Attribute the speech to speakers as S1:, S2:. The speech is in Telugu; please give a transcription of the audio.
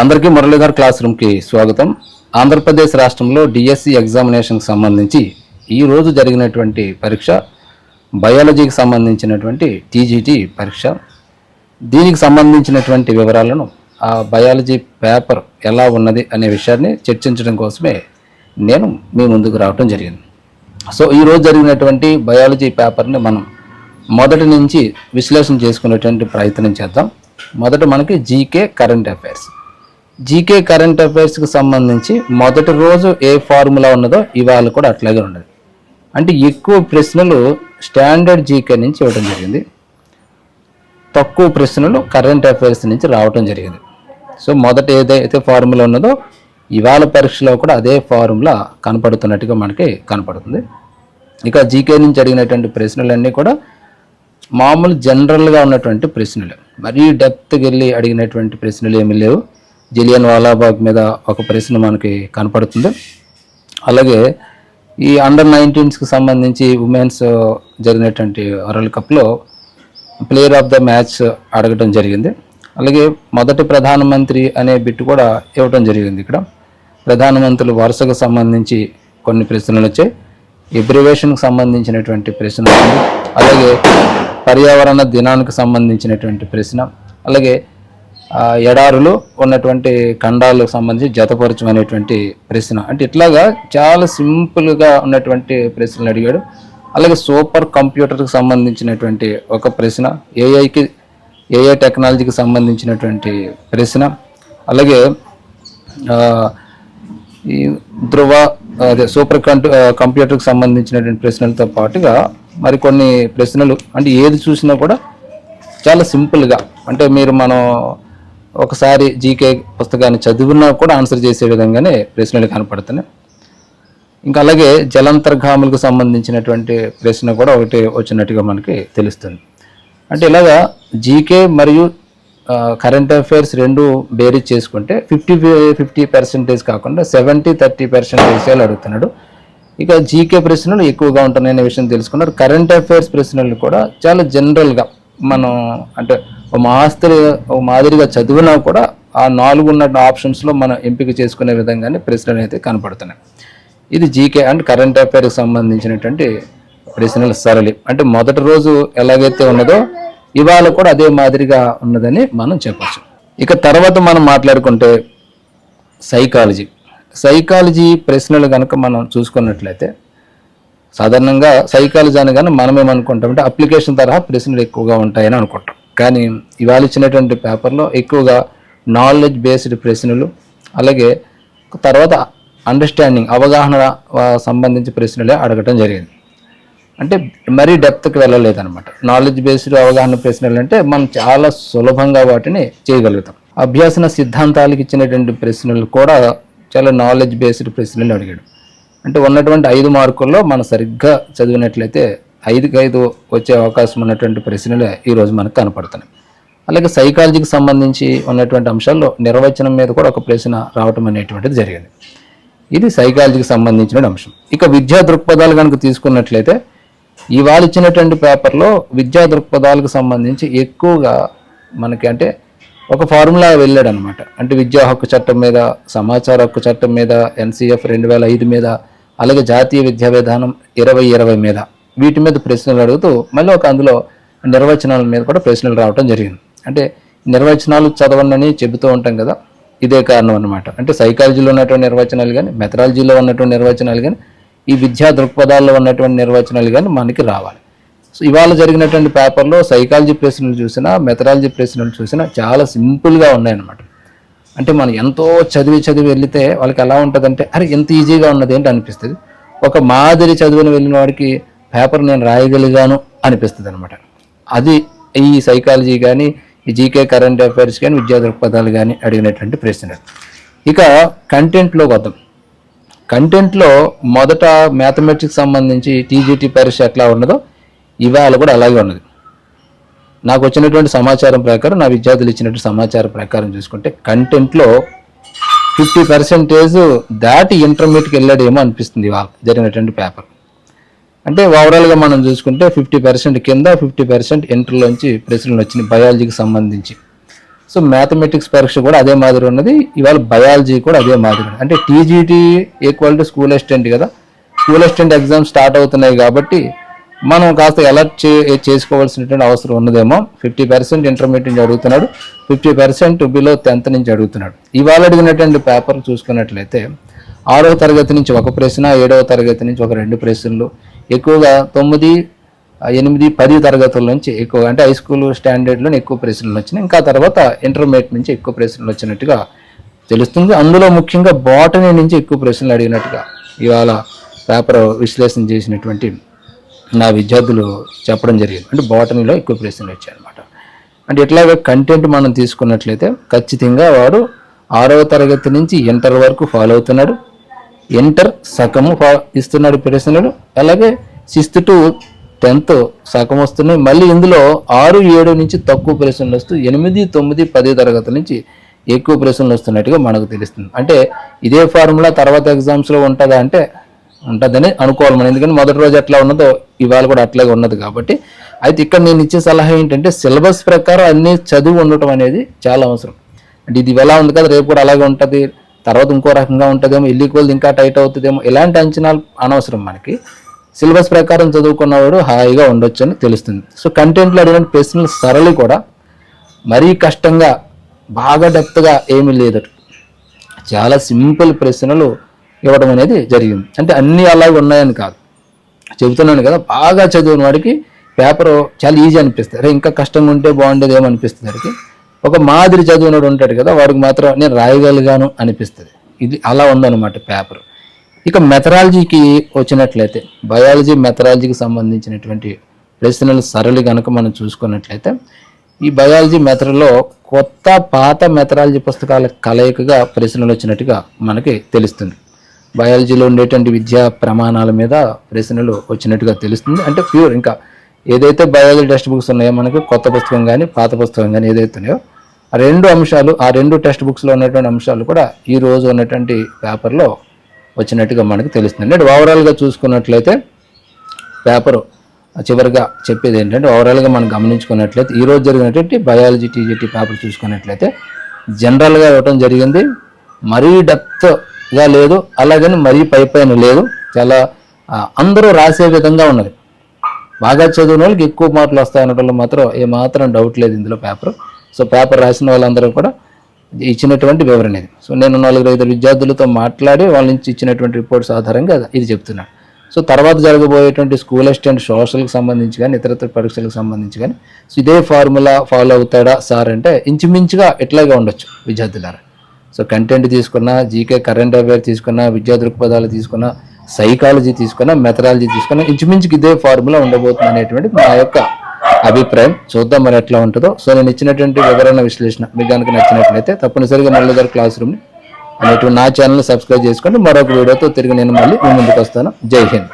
S1: అందరికీ మురళీధర్ క్లాస్ రూమ్కి స్వాగతం. ఆంధ్రప్రదేశ్ రాష్ట్రంలో డిఎస్సి ఎగ్జామినేషన్కి సంబంధించి ఈరోజు జరిగినటువంటి పరీక్ష బయాలజీకి సంబంధించినటువంటి టీజీటీ పరీక్ష. దీనికి సంబంధించినటువంటి వివరాలను ఆ బయాలజీ పేపర్ ఎలా ఉన్నది అనే విషయాన్ని చర్చించడం కోసమే నేను మీ ముందుకు రావడం జరిగింది. సో ఈ రోజు జరిగినటువంటి బయాలజీ పేపర్ని మనం మొదటి నుంచి విశ్లేషణ చేసుకునేటువంటి ప్రయత్నం చేద్దాం. మొదట మనకి GK current affairs. GK current అఫైర్స్కి సంబంధించి మొదటి రోజు ఏ ఫార్ములా ఉన్నదో ఇవాళ కూడా అట్లాగే ఉండదు అంటే ఎక్కువ ప్రశ్నలు స్టాండర్డ్ జీకే నుంచి ఇవ్వడం జరిగింది. తక్కువ ప్రశ్నలు కరెంట్ అఫైర్స్ నుంచి రావటం జరిగింది. సో మొదట ఏదైతే ఫార్ములా ఉన్నదో ఇవాళ పరీక్షలో కూడా అదే ఫార్ములా కనపడుతున్నట్టుగా మనకి కనపడుతుంది. ఇక జీకే నుంచి అడిగినటువంటి ప్రశ్నలన్నీ కూడా మామూలు జనరల్గా ఉన్నటువంటి ప్రశ్నలు. మరీ డెప్త్కి వెళ్ళి అడిగినటువంటి ప్రశ్నలు ఏమీ లేవు. జిలియన్ వాలాబాగ్ మీద ఒక ప్రశ్న మనకి కనపడుతుంది. అలాగే ఈ అండర్ నైన్టీన్స్కి సంబంధించి ఉమెన్స్ జరిగినటువంటి వరల్డ్ కప్లో ప్లేయర్ ఆఫ్ ద మ్యాచ్ అడగటం జరిగింది. అలాగే మొదటి ప్రధానమంత్రి అనే బిట్ కూడా ఇవ్వటం జరిగింది ఇక్కడ. ప్రధానమంత్రులు వరుసకు సంబంధించి కొన్ని ప్రశ్నలు వచ్చాయి. ఎబ్రివేషన్కి సంబంధించినటువంటి ప్రశ్న అలాగే పర్యావరణ దినానికి సంబంధించినటువంటి ప్రశ్న. అలాగే ఎడారులు ఉన్నటువంటి ఖండాలకు సంబంధించి జతపరచమనేటువంటి ప్రశ్న. అంటే ఇట్లాగా చాలా సింపుల్గా ఉన్నటువంటి ప్రశ్నలు అడిగాడు. అలాగే సూపర్ కంప్యూటర్కి సంబంధించినటువంటి ఒక ప్రశ్న ఏఐకి ఏఐ టెక్నాలజీకి సంబంధించినటువంటి ప్రశ్న అలాగే ఈ ధృవ అదే సూపర్ కంటూ కంప్యూటర్కి సంబంధించినటువంటి ప్రశ్నలతో పాటుగా మరికొన్ని ప్రశ్నలు అంటే ఏది చూసినా కూడా చాలా సింపుల్గా అంటే మీరు మనం ఒకసారి జీకే పుస్తకాన్ని చదివినా కూడా ఆన్సర్ చేసే విధంగానే ప్రశ్నలు కనపడుతున్నాయి. ఇంకా అలాగే జలంతర్గాములకు సంబంధించినటువంటి ప్రశ్న కూడా ఒకటి వచ్చినట్టుగా మనకి తెలుస్తుంది. అంటే ఇలాగా జీకే మరియు కరెంట్ అఫైర్స్ రెండు బేరీజ్ చేసుకుంటే ఫిఫ్టీ ఫిఫ్టీ పర్సెంటేజ్ కాకుండా సెవెంటీ థర్టీ పర్సెంటేజ్ అడుగుతున్నాడు. ఇక జీకే ప్రశ్నలు ఎక్కువగా ఉంటున్నాయనే విషయం తెలుసుకున్నారు కరెంట్ అఫైర్స్ ప్రశ్నలు కూడా చాలా జనరల్గా మనం అంటే ఒక మాస్తరి ఒక మాదిరిగా చదివినా కూడా ఆ నాలుగు ఉన్న ఆప్షన్స్లో మనం ఎంపిక చేసుకునే విధంగానే ప్రశ్నలు అయితే కనపడుతున్నాయి. ఇది జీకే అండ్ కరెంట్ అఫైర్కి సంబంధించినటువంటి ప్రశ్నల సరళి. అంటే మొదటి రోజు ఎలాగైతే ఉన్నదో ఇవాళ కూడా అదే మాదిరిగా ఉన్నదని మనం చెప్పచ్చు. ఇక తర్వాత మనం మాట్లాడుకుంటే సైకాలజీ. సైకాలజీ ప్రశ్నలు కనుక మనం చూసుకున్నట్లయితే సాధారణంగా సైకాలజీ అనగానే మనం ఏమనుకుంటామంటే అప్లికేషన్ తరహా ప్రశ్నలు ఎక్కువగా ఉంటాయని అనుకుంటాం. కానీ ఇవాళ ఇచ్చినటువంటి పేపర్లో ఎక్కువగా నాలెడ్జ్ బేస్డ్ ప్రశ్నలు అలాగే తర్వాత అండర్స్టాండింగ్ అవగాహన సంబంధించి ప్రశ్నలే అడగటం జరిగింది. అంటే మరీ డెప్త్కి వెళ్ళలేదన్నమాట. నాలెడ్జ్ బేస్డ్ అవగాహన ప్రశ్నలు అంటే మనం చాలా సులభంగా వాటిని చేయగలుగుతాం. అభ్యాసన సిద్ధాంతాలకు ఇచ్చినటువంటి ప్రశ్నలు కూడా చాలా నాలెడ్జ్ బేస్డ్ ప్రశ్నలు అడిగాడు. అంటే ఉన్నటువంటి ఐదు మార్కుల్లో మనం సరిగ్గా చదివినట్లయితే ఐదుకి ఐదు వచ్చే అవకాశం ఉన్నటువంటి ప్రశ్నలే ఈరోజు మనకు కనపడుతున్నాయి. అలాగే సైకాలజీకి సంబంధించి ఉన్నటువంటి అంశాల్లో నిర్వచనం మీద కూడా ఒక ప్రశ్న రావటం అనేటువంటిది జరిగింది. ఇది సైకాలజీకి సంబంధించిన అంశం. ఇక విద్యా దృక్పథాలు కనుక తీసుకున్నట్లయితే ఇవాళ ఇచ్చినటువంటి పేపర్లో విద్యా దృక్పథాలకు సంబంధించి ఎక్కువగా మనకి అంటే ఒక ఫార్ములా వెళ్ళాడు అనమాట అంటే విద్యా హక్కు చట్టం మీద సమాచార హక్కు చట్టం మీద ఎన్సీఎఫ్ రెండు వేల ఐదు మీద అలాగే జాతీయ విద్యా విధానం ఇరవై ఇరవై మీద. వీటి మీద ప్రశ్నలు అడుగుతూ మళ్ళీ ఒక అందులో నిర్వచనాల మీద కూడా ప్రశ్నలు రావడం జరిగింది. అంటే నిర్వచనాలు చదవండి చెబుతూ ఉంటాం కదా ఇదే కారణం అన్నమాట. అంటే సైకాలజీలో ఉన్నటువంటి నిర్వచనాలు కానీ మెథడాలజీలో ఉన్నటువంటి నిర్వచనాలు కానీ ఈ విద్యా దృక్పథాల్లో ఉన్నటువంటి నిర్వచనాలు కానీ మనకి రావాలి. సో ఇవాళ జరిగినటువంటి పేపర్లో సైకాలజీ ప్రశ్నలు చూసినా మెథడాలజీ ప్రశ్నలు చూసినా చాలా సింపుల్గా ఉన్నాయన్నమాట. అంటే మనం ఎంతో చదివి చదివి వెళితే వాళ్ళకి ఎలా ఉంటుందంటే అరే ఎంత ఈజీగా ఉన్నది ఏంటి అనిపిస్తుంది. ఒక మాదిరి చదువుని వెళ్ళిన వాడికి పేపర్ నేను రాయగలిగాను అనిపిస్తుంది అనమాట అది ఈ సైకాలజీ కానీ ఈ జీకే కరెంట్ అఫైర్స్ కానీ విద్యా దృక్పథాలు కానీ అడిగినటువంటి ప్రశ్నలు ఇక కంటెంట్లోకి వద్దాం. కంటెంట్లో మొదట మ్యాథమెటిక్స్ సంబంధించి టీజీటీ పరీక్ష ఎట్లా ఉన్నదో ఇవాళ కూడా అలాగే ఉన్నది. నాకు వచ్చినటువంటి సమాచారం ప్రకారం నా విద్యార్థులు ఇచ్చినటువంటి సమాచారం ప్రకారం చూసుకుంటే కంటెంట్లో ఫిఫ్టీ పర్సెంటేజ్ దాటి ఇంటర్మీడియట్కి వెళ్ళాడేమో అనిపిస్తుంది ఇవాళ జరిగినటువంటి పేపర్ అంటే ఓవరాల్గా మనం చూసుకుంటే ఫిఫ్టీ పర్సెంట్ కింద ఫిఫ్టీ పర్సెంట్ ఇంటర్లోంచి ప్రశ్నలు వచ్చినాయి బయాలజీకి సంబంధించి. సో మ్యాథమెటిక్స్ పరీక్ష కూడా అదే మాదిరి ఉన్నది. ఇవాళ బయాలజీ కూడా అదే మాదిరి అంటే TGT equal to school assistant కదా. స్కూల్ అసిస్టెంట్ ఎగ్జామ్స్ స్టార్ట్ అవుతున్నాయి కాబట్టి మనం కాస్త అలర్ట్ చే చేసుకోవాల్సినటువంటి అవసరం ఉన్నదేమో. ఫిఫ్టీ పర్సెంట్ ఇంటర్మీడియట్ నుంచి అడుగుతున్నాడు. ఫిఫ్టీ పర్సెంట్ బిలో టెన్త్ నుంచి అడుగుతున్నాడు. ఇవాళ అడిగినటువంటి పేపర్ చూసుకున్నట్లయితే ఆరవ తరగతి నుంచి ఒక ప్రశ్న ఏడవ తరగతి నుంచి ఒక రెండు ప్రశ్నలు. ఎక్కువగా తొమ్మిది ఎనిమిది పది తరగతుల నుంచి ఎక్కువ అంటే హై స్కూల్ స్టాండర్డ్లో ఎక్కువ ప్రశ్నలు వచ్చినాయి. ఇంకా తర్వాత ఇంటర్మీడియట్ నుంచి ఎక్కువ ప్రశ్నలు వచ్చినట్టుగా తెలుస్తుంది. అందులో ముఖ్యంగా బాటనీ నుంచి ఎక్కువ ప్రశ్నలు అడిగినట్టుగా ఇవాళ పేపర్ విశ్లేషణ చేసినటువంటి నా విద్యార్థులు చెప్పడం జరిగింది. అంటే బాటనీలో ఎక్కువ ప్రశ్నలు వచ్చాయి అనమాట అంటే ఇట్లాగే కంటెంట్ మనం తీసుకున్నట్లయితే ఖచ్చితంగా వాడు ఆరవ తరగతి నుంచి ఇంటర్ వరకు ఫాలో అవుతున్నాడు. ఇంటర్ సగము ఇస్తున్నాడు ప్రశ్నలు అలాగే సిక్స్త్ టు టెన్త్ సగం వస్తున్నాయి. మళ్ళీ ఇందులో ఆరు ఏడు నుంచి తక్కువ ప్రశ్నలు వస్తూ ఎనిమిది తొమ్మిది పది తరగతుల నుంచి ఎక్కువ ప్రశ్నలు వస్తున్నట్టుగా మనకు తెలుస్తుంది. అంటే ఇదే ఫార్ములా తర్వాత ఎగ్జామ్స్లో ఉంటుందా అంటే ఉంటుందని అనుకోవాలి మనం. ఎందుకంటే మొదటి రోజు ఎట్లా ఉన్నదో ఇవాళ కూడా అట్లాగే ఉన్నది కాబట్టి. అయితే ఇక్కడ నేను ఇచ్చే సలహా ఏంటంటే సిలబస్ ప్రకారం అన్నీ చదువు ఉండటం అనేది చాలా అవసరం. అంటే ఇది ఎలా ఉంది కదా రేపు కూడా అలాగే ఉంటుంది. తర్వాత ఇంకో రకంగా ఉంటుందేమో ఇల్లు ఇంకా టైట్ అవుతుందేమో ఇలాంటి అంచనాలు అనవసరం మనకి. సిలబస్ ప్రకారం చదువుకున్నవాడు హాయిగా ఉండొచ్చు అని తెలుస్తుంది సో కంటెంట్లో అడిగిన ప్రశ్నలు సరళి కూడా మరీ కష్టంగా బాగా డెప్త్గా ఏమీ లేదు. చాలా సింపుల్ ప్రశ్నలు ఇవ్వడం అనేది జరిగింది. అంటే అన్నీ అలాగే ఉన్నాయని కాదు. చెబుతున్నాను కదా బాగా చదివిన వాడికి పేపర్ చాలా ఈజీ అనిపిస్తుంది. అరే ఇంకా కష్టంగా ఉంటే బాగుండేదేమో అనిపిస్తుంది వాడికి. ఒక మాదిరి చదివినోడు ఉంటాడు కదా వాడికి మాత్రం నేను రాయగలిగాను అనిపిస్తుంది. ఇది అలా ఉందన్నమాట పేపర్. ఇక మెథరాలజీకి వచ్చినట్లయితే బయాలజీ మెథరాలజీకి సంబంధించినటువంటి ప్రశ్నలు సరళి కనుక మనం చూసుకున్నట్లయితే ఈ బయాలజీ మెథడ్లో కొత్త పాత మెథరాలజీ పుస్తకాల కలయికగా ప్రశ్నలు వచ్చినట్టుగా మనకి తెలుస్తుంది. బయాలజీలో ఉండేటువంటి విద్యా ప్రమాణాల మీద ప్రశ్నలు వచ్చినట్టుగా తెలుస్తుంది. అంటే ప్యూర్ ఇంకా ఏదైతే బయాలజీ టెక్స్ట్ బుక్స్ ఉన్నాయో మనకి కొత్త పుస్తకం కానీ పాత పుస్తకం కానీ ఏదైతే ఉన్నాయో రెండు అంశాలు ఆ రెండు టెక్స్ట్ బుక్స్లో ఉన్నటువంటి అంశాలు కూడా ఈ రోజు ఉన్నటువంటి పేపర్లో వచ్చినట్టుగా మనకు తెలుస్తుంది. అంటే ఓవరాల్గా చూసుకున్నట్లయితే పేపరు చివరిగా చెప్పేది ఏంటంటే ఓవరాల్గా మనం గమనించుకున్నట్లయితే ఈ రోజు జరిగినటువంటి బయాలజీ టీజీటీ పేపర్ చూసుకున్నట్లయితే జనరల్గా ఇవ్వటం జరిగింది. మరీ డెప్త్గా లేదు అలాగని మరీ పై పైన లేదు. చాలా అందరూ రాసే విధంగా ఉన్నది. బాగా చదివిన వాళ్ళకి ఎక్కువ మార్కులు వాళ్ళు మాత్రం ఏ మాత్రం డౌట్ లేదు ఇందులో పేపర్ సో పేపర్ రాసిన వాళ్ళందరూ కూడా ఇచ్చినటువంటి వివరణ ఇది. సో నేను నలుగురు ఐదు విద్యార్థులతో మాట్లాడి వాళ్ళ నుంచి ఇచ్చినటువంటి రిపోర్ట్స్ ఆధారంగా ఇది చెప్తున్నాను. సో తర్వాత జరగబోయేటువంటి స్కూల్ అసిస్టెంట్ సోషల్కి సంబంధించి కానీ ఇతరత్ర పరీక్షలకు సంబంధించి కానీ సో ఇదే ఫార్ములా ఫాలో అవుతాడా సార్ అంటే ఇంచుమించుగా ఇట్లాగే ఉండొచ్చు విద్యార్థులారా. సో కంటెంట్ తీసుకున్నా జీకే కరెంట్ అఫైర్ తీసుకున్నా విద్యా దృక్పథాలు తీసుకున్నా సైకాలజీ తీసుకున్నా మెథడాలజీ తీసుకున్నా ఇంచుమించుకి ఇదే ఫార్ములా ఉండబోతుంది అనేటువంటి నా యొక్క అభిప్రాయం చూద్దాం మరి ఎట్లా ఉంటుందో. సో నేను ఇచ్చినటువంటి వివరణ విశ్లేషణ మీకు కనుక నచ్చినట్లయితే తప్పనిసరిగా మళ్ళీ క్లాస్ రూమ్ని అనేటువంటి నా ఛానల్ సబ్స్క్రైబ్ చేసుకోండి. మరొక వీడియోతో తిరిగి నేను మళ్ళీ మీ ముందుకు వస్తాను. జై హింద్.